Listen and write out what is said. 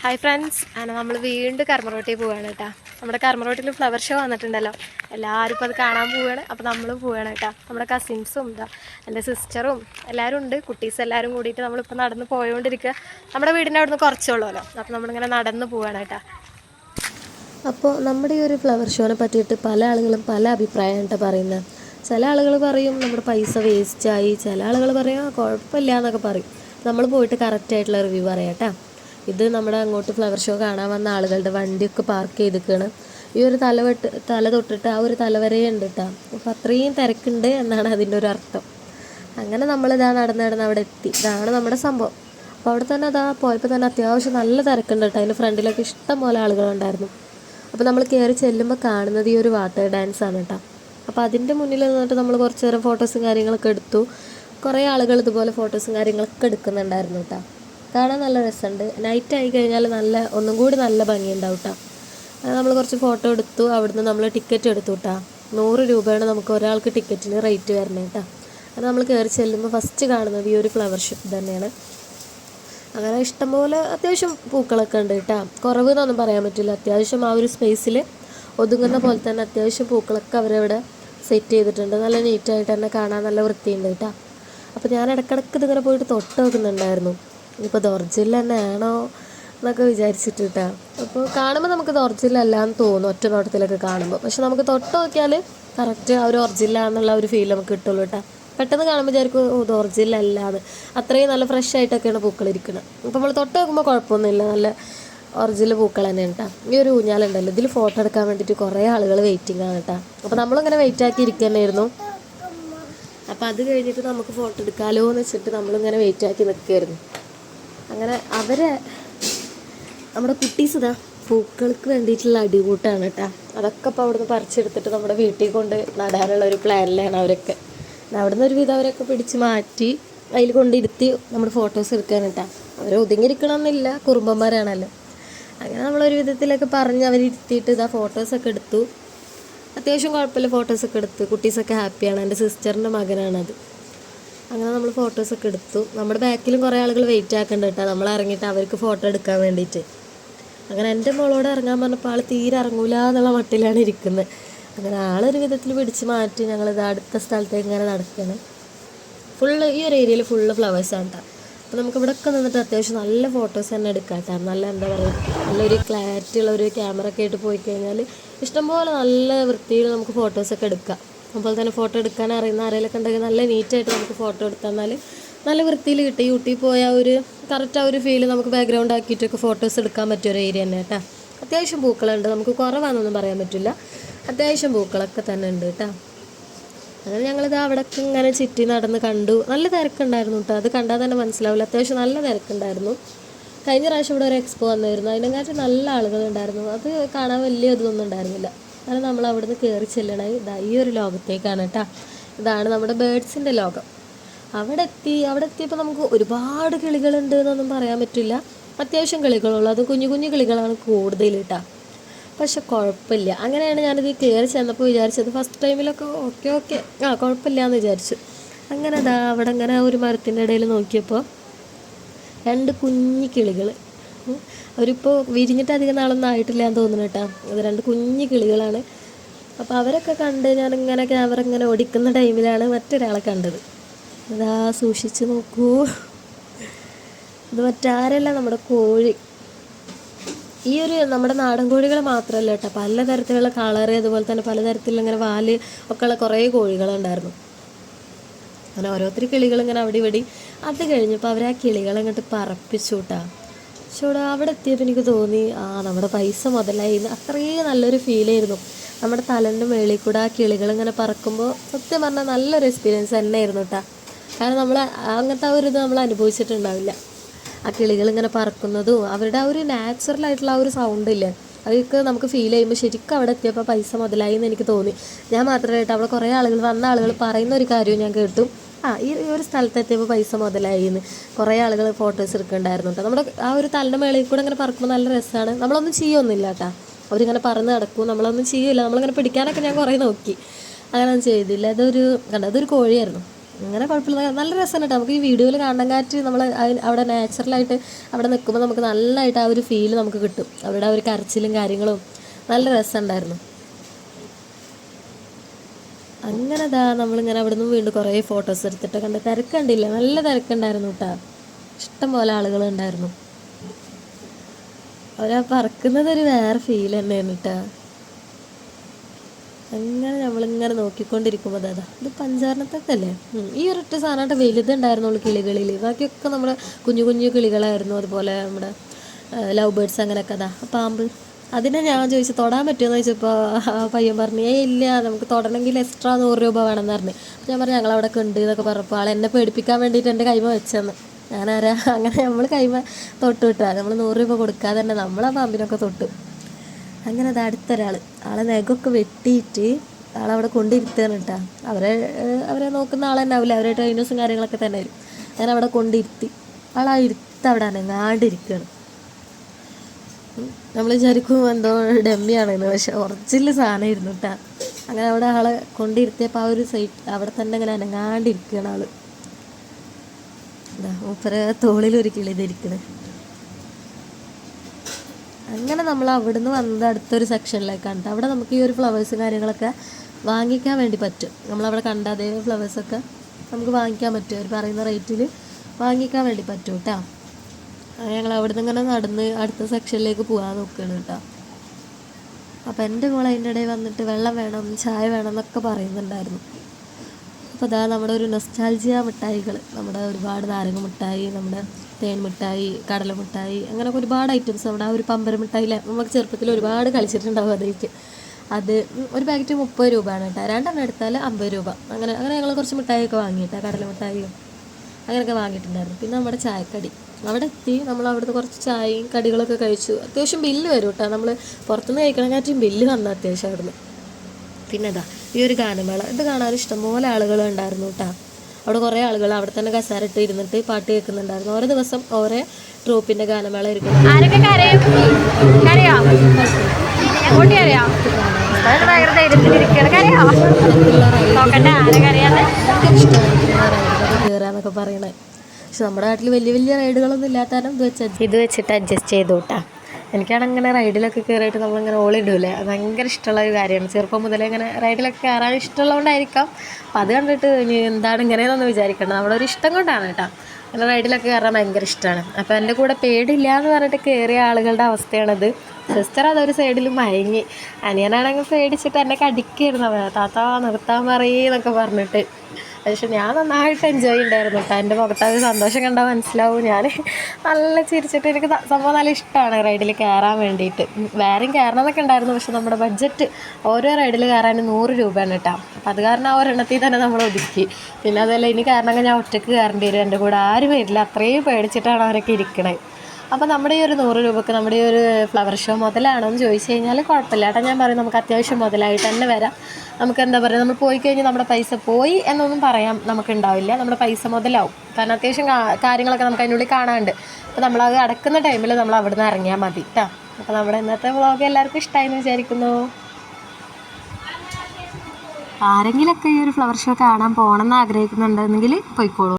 Hi friends ആണ് നമ്മൾ വീണ്ടും കർമ്മറോട്ടിൽ പോവുകയാണ് കേട്ടോ. നമ്മുടെ കർമ്മറോട്ടിൽ ഫ്ലവർ ഷോ വന്നിട്ടുണ്ടല്ലോ. എല്ലാവരും ഇപ്പോൾ അത് കാണാൻ പോവുകയാണ് അപ്പോൾ നമ്മൾ പോവുകയാണ് കേട്ടോ. നമ്മുടെ കസിൻസും എന്താ എന്റെ സിസ്റ്ററും എല്ലാവരും ഉണ്ട്. കുട്ടീസ് എല്ലാവരും കൂടിയിട്ട് നമ്മളിപ്പോൾ നടന്ന് പോയോണ്ടിരിക്കുക നമ്മുടെ വീടിന്റെ അവിടുന്ന് കുറച്ചുള്ളൂല്ലോ അപ്പോൾ നമ്മളിങ്ങനെ നടന്ന് പോവുകയാണ് കേട്ടോ. അപ്പോൾ നമ്മുടെ ഈ ഒരു ഫ്ലവർ ഷോനെ പറ്റിയിട്ട് പല ആളുകളും പല അഭിപ്രായമാണ് പറയുന്നത് ചില ആളുകൾ പറയും നമ്മുടെ പൈസ വേസ്റ്റായി ചില ആളുകൾ പറയും "ആ, കുഴപ്പമില്ല എന്നൊക്കെ പറയും. നമ്മൾ പോയിട്ട് കറക്റ്റായിട്ടുള്ള റിവ്യൂ പറയാം കേട്ടോ. ഇത് നമ്മുടെ അങ്ങോട്ട് ഫ്ലവർ ഷോ കാണാൻ വന്ന ആളുകളുടെ വണ്ടിയൊക്കെ പാർക്ക് ചെയ്തിരിക്കുകയാണ് ഈ ഒരു തല വെട്ട് തല തൊട്ടിട്ട് ആ ഒരു തല വരെ ഉണ്ട് കേട്ടോ അപ്പോൾ അത്രയും തിരക്കുണ്ട് എന്നാണ് അതിന്റെ ഒരു അർത്ഥം. അങ്ങനെ നമ്മളിതാ നടന്ന് നടന്ന് അവിടെ എത്തി. ഇതാണ് നമ്മുടെ സംഭവം. അപ്പോൾ അവിടെ തന്നെ അതാ പോയപ്പോൾ തന്നെ അത്യാവശ്യം നല്ല തിരക്കുണ്ട് കേട്ടോ അതിന്റെ ഫ്രണ്ടിലൊക്കെ ഇഷ്ടം പോലെ ആളുകളുണ്ടായിരുന്നു. അപ്പോൾ നമ്മൾ കയറി ചെല്ലുമ്പോൾ കാണുന്നത് ഈ ഒരു വാട്ടർ ഡാൻസ് ആണ് കേട്ടോ അപ്പോൾ അതിന്റെ മുന്നിൽ നിന്നിട്ട് നമ്മൾ കുറച്ച് നേരം ഫോട്ടോസും കാര്യങ്ങളൊക്കെ എടുത്തു. കുറേ ആളുകൾ ഇതുപോലെ ഫോട്ടോസും കാര്യങ്ങളൊക്കെ എടുക്കുന്നുണ്ടായിരുന്നു കേട്ടോ കാണാൻ നല്ല രസമുണ്ട്. നൈറ്റ് ആയി കഴിഞ്ഞാൽ നല്ല ഒന്നും കൂടി നല്ല ഭംഗിയുണ്ടാവും കേട്ടോ നമ്മൾ കുറച്ച് ഫോട്ടോ എടുത്തു അവിടുന്ന് നമ്മൾ ടിക്കറ്റ് എടുത്തു കേട്ടോ നൂറ് രൂപയാണ് നമുക്ക് ഒരാൾക്ക് ടിക്കറ്റിന് റേറ്റ് വരുന്നത് കേട്ടോ അത് നമ്മൾ കയറി ചെല്ലുമ്പോൾ ഫസ്റ്റ് കാണുന്നത് ഈ ഒരു ഫ്ലവർ ഷിപ്പ് തന്നെയാണ്. അങ്ങനെ ഇഷ്ടംപോലെ അത്യാവശ്യം പൂക്കളൊക്കെ ഉണ്ട് കേട്ടോ കുറവ് എന്നൊന്നും പറയാൻ പറ്റില്ല. അത്യാവശ്യം ആ ഒരു സ്പേസിൽ ഒതുങ്ങുന്ന പോലെ തന്നെ അത്യാവശ്യം പൂക്കളൊക്കെ അവരവിടെ സെറ്റ് ചെയ്തിട്ടുണ്ട്. നല്ല നീറ്റായിട്ട് തന്നെ കാണാൻ നല്ല വൃത്തിയുണ്ട് കേട്ടോ അപ്പോൾ ഞാൻ ഇടക്കിടക്ക് ഇതിങ്ങനെ പോയിട്ട് തൊട്ട് നോക്കുന്നുണ്ടായിരുന്നു. ഇപ്പോൾ ദോർജിൽ തന്നെ ആണോ എന്നൊക്കെ വിചാരിച്ചിട്ട് കേട്ടോ അപ്പോൾ കാണുമ്പോൾ നമുക്ക് ദോർജിലല്ല എന്ന് തോന്നും ഒറ്റ നോട്ടത്തിലൊക്കെ കാണുമ്പോൾ പക്ഷെ നമുക്ക് തൊട്ട് നോക്കിയാൽ കറക്റ്റ് ആ ഒരു ഒറിജിനലാണെന്നുള്ള ഒരു ഫീൽ നമുക്ക് കിട്ടുള്ളൂ കേട്ടോ പെട്ടെന്ന് കാണുമ്പോൾ വിചാരിക്കും "ഓ, ഇത് ഒറിജിനൽ അല്ലാന്ന് അത്രയും നല്ല ഫ്രഷ് ആയിട്ടൊക്കെയാണ് പൂക്കൾ ഇരിക്കുന്നത് അപ്പോൾ നമ്മൾ തൊട്ട് നോക്കുമ്പോൾ കുഴപ്പമൊന്നുമില്ല. നല്ല ഒറിജിനൽ പൂക്കൾ തന്നെയാണ് കേട്ടോ ഈ ഒരു ഊഞ്ഞാലുണ്ടല്ലോ ഇതിൽ ഫോട്ടോ എടുക്കാൻ വേണ്ടിയിട്ട് കുറേ ആളുകൾ വെയിറ്റിംഗ് ആണ് കേട്ടോ അപ്പോൾ നമ്മളിങ്ങനെ വെയിറ്റ് ആക്കി ഇരിക്കുന്നതായിരുന്നു അപ്പോൾ അത് കഴിഞ്ഞിട്ട് നമുക്ക് ഫോട്ടോ എടുക്കാമല്ലോ എന്ന് വെച്ചിട്ട് നമ്മളിങ്ങനെ വെയിറ്റ് ആക്കി നിൽക്കുകയായിരുന്നു അങ്ങനെ അവരെ നമ്മുടെ കുട്ടീസ് ഇതാ പൂക്കൾക്ക് വേണ്ടിയിട്ടുള്ള അടികൂട്ടാണ് കേട്ടോ. അതൊക്കെ ഇപ്പോൾ അവിടുന്ന് പറിച്ചെടുത്തിട്ട് നമ്മുടെ വീട്ടിൽ കൊണ്ട് നടാനുള്ള ഒരു പ്ലാനിലാണ് അവരൊക്കെ. അവിടുന്ന് ഒരു വിധം അവരൊക്കെ പിടിച്ച് മാറ്റി അതിൽ കൊണ്ടിരുത്തി നമ്മൾ ഫോട്ടോസ് എടുക്കാൻ കേട്ടോ. അവർ ഒതുങ്ങിയിരിക്കണമെന്നില്ല കുറുമ്പന്മാരാണല്ലോ. അങ്ങനെ നമ്മളൊരു വിധത്തിലൊക്കെ പറഞ്ഞ് അവരിരുത്തിയിട്ട് ഇതാ ഫോട്ടോസൊക്കെ എടുത്തു. അത്യാവശ്യം കുഴപ്പമില്ല ഫോട്ടോസൊക്കെ എടുത്തു. കുട്ടീസൊക്കെ ഹാപ്പിയാണ് എന്റെ സിസ്റ്ററിന്റെ മകനാണത്. അങ്ങനെ നമ്മൾ ഫോട്ടോസൊക്കെ എടുത്തു. നമ്മുടെ ബാക്കിലും കുറേ ആളുകൾ വെയിറ്റ് ആക്കേണ്ട കേട്ടോ. നമ്മൾ ഇറങ്ങിയിട്ട് അവർക്ക് ഫോട്ടോ എടുക്കാൻ വേണ്ടിയിട്ട്. അങ്ങനെ എന്റെ മോളോട് ഇറങ്ങാൻ പറഞ്ഞപ്പോൾ ആൾ തീരെ ഇറങ്ങൂല എന്നുള്ള മട്ടിലാണ് ഇരിക്കുന്നത് അങ്ങനെ ആളൊരു വിധത്തിൽ പിടിച്ച് മാറ്റി ഞങ്ങളിത് അടുത്ത സ്ഥലത്തേക്ക് ഇങ്ങനെ നടക്കുകയാണ് ഫുള്ള് ഈ ഒരു ഏരിയയിൽ ഫുള്ള് ഫ്ലവേഴ്സാണ് കേട്ടോ അപ്പോൾ നമുക്ക് ഇവിടെ ഒക്കെ നിന്നിട്ട് അത്യാവശ്യം നല്ല ഫോട്ടോസ് തന്നെ എടുക്കാം കേട്ടോ നല്ല എന്താ പറയുക നല്ലൊരു ക്ലാരിറ്റി ഉള്ള ഒരു ക്യാമറ ഒക്കെ ആയിട്ട് പോയി കഴിഞ്ഞാൽ ഇഷ്ടംപോലെ നല്ല വൃത്തിയിൽ നമുക്ക് ഫോട്ടോസൊക്കെ എടുക്കാം. അതുപോലെ തന്നെ ഫോട്ടോ എടുക്കാൻ അറിയുന്ന ആരെങ്കിലൊക്കെ ഉണ്ടെങ്കിൽ നല്ല നീറ്റായിട്ട് നമുക്ക് ഫോട്ടോ എടുത്താൽ നല്ല വൃത്തിയിൽ കിട്ടും. യൂട്യൂബിൽ പോയ ഒരു കറക്റ്റ് ആ ഒരു ഫീൽ നമുക്ക് ബാക്ക്ഗ്രൗണ്ട് ആക്കിയിട്ടൊക്കെ ഫോട്ടോസ് എടുക്കാൻ പറ്റിയ ഒരു ഏരിയ തന്നെ കേട്ടോ അത്യാവശ്യം പൂക്കളുണ്ട്. നമുക്ക് കുറവാണെന്നൊന്നും പറയാൻ പറ്റില്ല. അത്യാവശ്യം പൂക്കളൊക്കെ തന്നെ ഉണ്ട് കേട്ടോ അങ്ങനെ ഞങ്ങളിത് അവിടേക്ക് ഇങ്ങനെ ചുറ്റി നടന്ന് കണ്ടു. നല്ല തിരക്കുണ്ടായിരുന്നു കേട്ടോ അത് കണ്ടാൽ തന്നെ മനസ്സിലാവില്ല. അത്യാവശ്യം നല്ല തിരക്കുണ്ടായിരുന്നു. കഴിഞ്ഞ പ്രാവശ്യം ഇവിടെ ഒരു എക്സ്പോ വന്നായിരുന്നു. അതിനെക്കാട്ടി നല്ല ആളുകളുണ്ടായിരുന്നു. അത് കാണാൻ വലിയ ഇതൊന്നും ഉണ്ടായിരുന്നില്ല. അങ്ങനെ നമ്മൾ അവിടുന്ന് കയറി ചെല്ലണത് ഇതാ ഈ ഒരു ലോകത്തേക്കാണ് കേട്ടോ ഇതാണ് നമ്മുടെ ബേഡ്സിന്റെ ലോകം. അവിടെ എത്തി അവിടെ എത്തിയപ്പോൾ നമുക്ക് ഒരുപാട് കിളികളുണ്ട് എന്നൊന്നും പറയാൻ പറ്റില്ല. അത്യാവശ്യം കിളികളുള്ളൂ. അത് കുഞ്ഞു കുഞ്ഞു കിളികളാണ് കൂടുതൽ കേട്ടോ പക്ഷെ കുഴപ്പമില്ല. അങ്ങനെയാണ് ഞാനിത് കയറി ചെന്നപ്പോൾ വിചാരിച്ചത്. ഫസ്റ്റ് ടൈമിലൊക്കെ ഓക്കെ ഓക്കെ ആ കുഴപ്പമില്ല എന്ന് വിചാരിച്ചു. അങ്ങനെ അതാ അവിടെ അങ്ങനെ ഒരു മരത്തിന്റെ ഇടയിൽ നോക്കിയപ്പോൾ രണ്ട് കുഞ്ഞു കിളികൾ അവരിപ്പോൾ വിരിഞ്ഞിട്ട് അധികം നാളൊന്നും ആയിട്ടില്ല എന്ന് തോന്നുന്നു കേട്ടോ. അത് രണ്ട് കുഞ്ഞു കിളികളാണ്. അപ്പോൾ അവരൊക്കെ കണ്ട് ഞാനിങ്ങനെ ക്യാമറ ഇങ്ങനെ ഓടിക്കുന്ന ടൈമിലാണ് മറ്റൊരാളെ കണ്ടത്. അതാ സൂക്ഷിച്ച് നോക്കൂ. ഇത് മറ്റാരല്ല നമ്മുടെ കോഴി. ഈ ഒരു നമ്മുടെ നാടൻ കോഴികൾ മാത്രമല്ല കേട്ടോ. പലതരത്തിലുള്ള കളറ് അതുപോലെ തന്നെ പലതരത്തിലുള്ള ഇങ്ങനെ വാൽ ഒക്കെ ഉള്ള കുറേ കോഴികളുണ്ടായിരുന്നു അങ്ങനെ ഓരോരുത്തർ കിളികൾ ഇങ്ങനെ അവിടെ ഇവിടെ. അത് കഴിഞ്ഞപ്പോൾ അവർ ആ കിളികളെ അങ്ങോട്ട് പറപ്പിച്ചു കേട്ടാ. ചൂടാ അവിടെ എത്തിയപ്പോൾ എനിക്ക് തോന്നി ആ നമ്മുടെ പൈസ മുതലായി അത്രയും നല്ലൊരു ഫീലായിരുന്നു നമ്മുടെ തലന്റെ മേളിൽ കൂടെ ആ കിളികൾ ഇങ്ങനെ പറക്കുമ്പോൾ സത്യം പറഞ്ഞാൽ നല്ലൊരു എക്സ്പീരിയൻസ് തന്നെയായിരുന്നു കേട്ടോ കാരണം നമ്മൾ അങ്ങനത്തെ ആ ഒരു ഇത് നമ്മൾ അനുഭവിച്ചിട്ടുണ്ടാവില്ല. ആ കിളികൾ ഇങ്ങനെ പറക്കുന്നതും അവരുടെ ആ ഒരു നാച്ചുറൽ ആയിട്ടുള്ള ആ ഒരു സൗണ്ട് ഇല്ലേ അതൊക്കെ നമുക്ക് ഫീൽ ചെയ്യുമ്പോൾ ശരിക്കും അവിടെ എത്തിയപ്പോൾ പൈസ മുതലായി എന്ന് എനിക്ക് തോന്നി. ഞാൻ മാത്രമായിട്ട് അവിടെ കുറേ ആളുകൾ വന്ന ആളുകൾ പറയുന്ന ഒരു കാര്യവും ഞാൻ കേട്ടു. ആ ഈ ഒരു സ്ഥലത്ത് എത്തിയപ്പോൾ പൈസ മുതലായി എന്ന് കുറേ ആളുകൾ ഫോട്ടോസ് എടുക്കുന്നുണ്ടായിരുന്നു കേട്ടോ നമ്മുടെ ആ ഒരു തലിന്റെ മേളിൽ കൂടെ അങ്ങനെ പറക്കുമ്പോൾ നല്ല രസമാണ് നമ്മളൊന്നും ചെയ്യൊന്നുമില്ല കേട്ടോ അവരിങ്ങനെ പറന്ന് നടക്കും. നമ്മളൊന്നും ചെയ്യില്ല. നമ്മളിങ്ങനെ പിടിക്കാനൊക്കെ ഞാൻ കുറേ നോക്കി. അങ്ങനെ ഒന്നും ചെയ്തില്ല. അതൊരു കണ്ട അതൊരു കോഴിയായിരുന്നു. അങ്ങനെ കുഴപ്പമില്ല. നല്ല രസമാണ് കേട്ടോ നമുക്ക് ഈ വീഡിയോയിൽ കാണാൻ കാറ്റ് നമ്മൾ അവിടെ നാച്ചുറലായിട്ട് അവിടെ നിൽക്കുമ്പോൾ നമുക്ക് നല്ലതായിട്ട് ആ ഒരു ഫീൽ നമുക്ക് കിട്ടും. അവിടെ ആ ഒരു കരച്ചിലും കാര്യങ്ങളും നല്ല രസമുണ്ടായിരുന്നു. അങ്ങനെ ദാ നമ്മളിങ്ങനെ അവിടെ നിന്ന് വീണ്ടും കുറേ ഫോട്ടോസ് എടുത്തിട്ട് കണ്ട് തിരക്കുണ്ടില്ല? നല്ല തിരക്കുണ്ടായിരുന്നു കേട്ടോ ഇഷ്ടം പോലെ ആളുകൾ ഉണ്ടായിരുന്നു. അവരാ പറക്കുന്നത് ഒരു വേറെ ഫീൽ തന്നെയാണ് കേട്ടോ അങ്ങനെ നമ്മളിങ്ങനെ നോക്കിക്കൊണ്ടിരിക്കുമ്പോൾ അതാ ഇത് പഞ്ചാരണത്തൊക്കെ അല്ലേ. ഈ ഒരൊറ്റ സാധനമായിട്ട് വലുതുണ്ടായിരുന്നുള്ളൂ കിളികളിൽ ബാക്കിയൊക്കെ നമ്മുടെ കുഞ്ഞു കുഞ്ഞു കിളികളായിരുന്നു. അതുപോലെ നമ്മുടെ ലവ് ബേർഡ്സ് അങ്ങനെയൊക്കെ അതാ പാമ്പ് അതിനെ ഞാൻ ചോദിച്ചു തൊടാൻ പറ്റുമെന്ന് ചോദിച്ചപ്പോൾ പയ്യൻ പറഞ്ഞു ഏ ഇല്ല നമുക്ക് തൊടണമെങ്കിൽ എക്സ്ട്രാ നൂറ് രൂപ വേണമെന്ന് പറഞ്ഞു. ഞാൻ പറഞ്ഞു ഞങ്ങളവിടെ ഉണ്ട് എന്നൊക്കെ പറഞ്ഞപ്പോൾ ആൾ എന്നെ പേടിപ്പിക്കാൻ വേണ്ടിയിട്ട് എന്റെ കൈമ വെച്ചെന്ന്. ഞാനാരാ? അങ്ങനെ നമ്മൾ കൈമ തൊട്ട് വിട്ടാൽ നമ്മൾ നൂറ് രൂപ കൊടുക്കാതെ തന്നെ നമ്മൾ ആ പാമ്പിനൊക്കെ തൊട്ടു. അങ്ങനെ അത് അടുത്തൊരാൾ ആളെ നെഗൊക്കെ വെട്ടിയിട്ട് ആളവിടെ കൊണ്ടിരുത്തുകയാണ് കേട്ടോ അവരെ അവരെ നോക്കുന്ന ആൾ തന്നെ ആവില്ല. അവരെ ട്രെയിനേഴ്സും കാര്യങ്ങളൊക്കെ തന്നെ വരും. അങ്ങനെ അവിടെ കൊണ്ടിരുത്തി. ആളാ ഇരുത്ത് അവിടെ അനങ്ങാണ്ടിരിക്കുകയാണ് നമ്മൾ വിചാരിക്കും എന്തോ ഡമ്മിയാണെന്ന് പക്ഷെ ഒറിജിനൽ സാധനമായിരുന്നു കേട്ടോ അങ്ങനെ അവിടെ ആളെ കൊണ്ടിരുത്തിയപ്പോൾ ആ ഒരു സൈറ്റ് അവിടെ തന്നെ ഇങ്ങനെ അനങ്ങാണ്ടിരിക്കുകയാണ് ആൾ. മൂപ്പര ഒരു കിളി ധരിക്കണേ അങ്ങനെ നമ്മൾ അവിടുന്ന് വന്നത് അടുത്തൊരു സെക്ഷനിലേക്കാണ്. അവിടെ നമുക്ക് ഈ ഒരു ഫ്ലവേഴ്സും കാര്യങ്ങളൊക്കെ വാങ്ങിക്കാൻ വേണ്ടി പറ്റും. നമ്മളവിടെ കണ്ട അതേ ഫ്ലവേഴ്സൊക്കെ നമുക്ക് വാങ്ങിക്കാൻ പറ്റും. അവർ പറയുന്ന റേറ്റിൽ വാങ്ങിക്കാൻ വേണ്ടി പറ്റും കേട്ടോ. ഞങ്ങൾ അവിടുന്ന് ഇങ്ങനെ നടന്ന് അടുത്ത സെക്ഷനിലേക്ക് പോകാൻ നോക്കുകയാണ് കേട്ടോ. അപ്പോൾ എന്റെ മോൾ അതിന്റെ ഇടയിൽ വന്നിട്ട് വെള്ളം വേണം ചായ വേണം എന്നൊക്കെ പറയുന്നുണ്ടായിരുന്നു. അപ്പോൾ അതാ നമ്മുടെ ഒരു നൊസ്റ്റാൾജിയ മിഠായികൾ നമ്മുടെ ഒരുപാട് നാരങ്ങ മിഠായി നമ്മുടെ തേൻ മിഠായി കടല മിഠായി അങ്ങനെയൊക്കെ ഒരുപാട് ഐറ്റംസ് നമ്മുടെ ആ ഒരു പമ്പര മിഠായിലെ നമുക്ക് ചെറുപ്പത്തിൽ ഒരുപാട് കളിച്ചിട്ടുണ്ടാവും അതിലേക്ക്. അത് ഒരു പാക്കറ്റ് മുപ്പത് രൂപയാണ് കേട്ടോ. രണ്ടെണ്ണം എടുത്താൽ അമ്പത് രൂപ. അങ്ങനെ അങ്ങനെ ഞങ്ങൾ കുറച്ച് മിഠായിയൊക്കെ വാങ്ങിയിട്ടാണ് കടല മിഠായിയും അങ്ങനെയൊക്കെ വാങ്ങിയിട്ടുണ്ടായിരുന്നു. പിന്നെ നമ്മുടെ ചായക്കടി. അവിടെ എത്തി നമ്മൾ അവിടുന്ന് കുറച്ച് ചായയും കടികളൊക്കെ കഴിച്ചു. അത്യാവശ്യം ബില്ല് വരും കേട്ടോ നമ്മൾ പുറത്തുനിന്ന് കഴിക്കണക്കാറ്റും ബില്ല് വന്ന അത്യാവശ്യം അവിടുന്ന്. പിന്നെ ഇതാ ഈ ഒരു ഗാനമേള. ഇത് കാണാൻ ഇഷ്ടംപോലെ ആളുകൾ ഉണ്ടായിരുന്നു കേട്ടോ അവിടെ കുറേ ആളുകൾ അവിടെ തന്നെ കസാരിട്ട് ഇരുന്നിട്ട് പാട്ട് കേൾക്കുന്നുണ്ടായിരുന്നു. ഓരോ ദിവസം ഓരോ ട്രോപ്പിന്റെ ഗാനമേള ഇരിക്കും കയറാന്നൊക്കെ പറയണേ. പക്ഷെ നമ്മുടെ നാട്ടിൽ വലിയ വലിയ റൈഡുകളൊന്നും ഇല്ലാത്ത കാരണം ഇത് വെച്ച് ഇത് വെച്ചിട്ട് അഡ്ജസ്റ്റ് ചെയ്തു കേട്ടാ എനിക്കാണ് അങ്ങനെ റൈഡിലൊക്കെ കയറിയിട്ട് നമ്മളിങ്ങനെ ഓളിടൂലേ അത് ഭയങ്കര ഇഷ്ടമുള്ള ഒരു കാര്യമാണ്. ചെറുപ്പം മുതലേ ഇങ്ങനെ റൈഡിലൊക്കെ കയറാൻ ഇഷ്ടമുള്ളതുകൊണ്ടായിരിക്കാം. അപ്പം അത് കണ്ടിട്ട് ഇനി എന്താണ് ഇങ്ങനെയെന്നൊന്ന് വിചാരിക്കണം നമ്മുടെ ഒരു ഇഷ്ടം കൊണ്ടാണ് കേട്ടോ. അങ്ങനെ റൈഡിലൊക്കെ കയറാൻ ഭയങ്കര ഇഷ്ടമാണ്. അപ്പോൾ എന്റെ കൂടെ പേടില്ല എന്ന് പറഞ്ഞിട്ട് കയറിയ ആളുകളുടെ അവസ്ഥയാണത്. സിസ്റ്റർ അതൊരു സൈഡിൽ മയങ്ങി. അനിയനാണെങ്കിൽ പേടിച്ചിട്ട് എന്നെ കടിക്കായിരുന്നു. താത്ത നിർത്താൻ പറയുന്നൊക്കെ പറഞ്ഞിട്ട്. പക്ഷെ ഞാൻ നന്നായിട്ട് എൻജോയ് ഉണ്ടായിരുന്നു കേട്ടോ. എന്റെ മുഖത്ത് സന്തോഷം കണ്ടാൽ മനസ്സിലാവും. ഞാൻ നല്ല ചിരിച്ചിട്ട് എനിക്ക് സംഭവം നല്ല ഇഷ്ടമാണ് റൈഡിൽ കയറാൻ വേണ്ടിയിട്ട്. വേറെയും കയറണം എന്നൊക്കെ ഉണ്ടായിരുന്നു. പക്ഷെ നമ്മുടെ ബഡ്ജറ്റ് ഓരോ റൈഡിൽ കയറാൻ നൂറ് രൂപയാണ് കേട്ടോ. അപ്പം അത് കാരണം ആ ഒരെണ്ണത്തിൽ തന്നെ നമ്മൾ ഒതുക്കി. പിന്നെ അതല്ല ഇനി കാരണം ഞാൻ ഒറ്റയ്ക്ക് കയറേണ്ടി വരും. എന്റെ കൂടെ ആരും വരില്ല. അത്രയും പേടിച്ചിട്ടാണ് അവരൊക്കെ ഇരിക്കണേ. അപ്പോൾ നമ്മുടെ ഈ ഒരു നൂറ് രൂപക്ക് നമ്മുടെ ഈ ഒരു ഫ്ലവർ ഷോ മുതലാണോ എന്ന് ചോദിച്ചു കഴിഞ്ഞാൽ കുഴപ്പമില്ല. ഏട്ടാ ഞാൻ പറയും നമുക്ക് അത്യാവശ്യം മുതലായിട്ട് തന്നെ വരാം. നമുക്ക് എന്താ പറയുക നമ്മൾ പോയി കഴിഞ്ഞാൽ നമ്മുടെ പൈസ പോയി എന്നൊന്നും പറയാം നമുക്ക് ഉണ്ടാവില്ല. നമ്മുടെ പൈസ മുതലാവും. കാരണം അത്യാവശ്യം കാര്യങ്ങളൊക്കെ നമുക്ക് അതിനുള്ളിൽ കാണാനുണ്ട്. അപ്പോൾ നമ്മളത് അടക്കുന്ന ടൈമിൽ നമ്മൾ അവിടെ നിന്ന് ഇറങ്ങിയാൽ മതി കേട്ടോ. അപ്പോൾ നമ്മുടെ ഇന്നത്തെ വ്ളോഗ് എല്ലാവർക്കും ഇഷ്ടമായെന്ന് വിചാരിക്കുന്നു. ആരെങ്കിലൊക്കെ ഈ ഒരു ഫ്ലവർ ഷോ കാണാൻ പോകണം എന്ന് ആഗ്രഹിക്കുന്നുണ്ടെങ്കിൽ പോയിക്കോളൂ.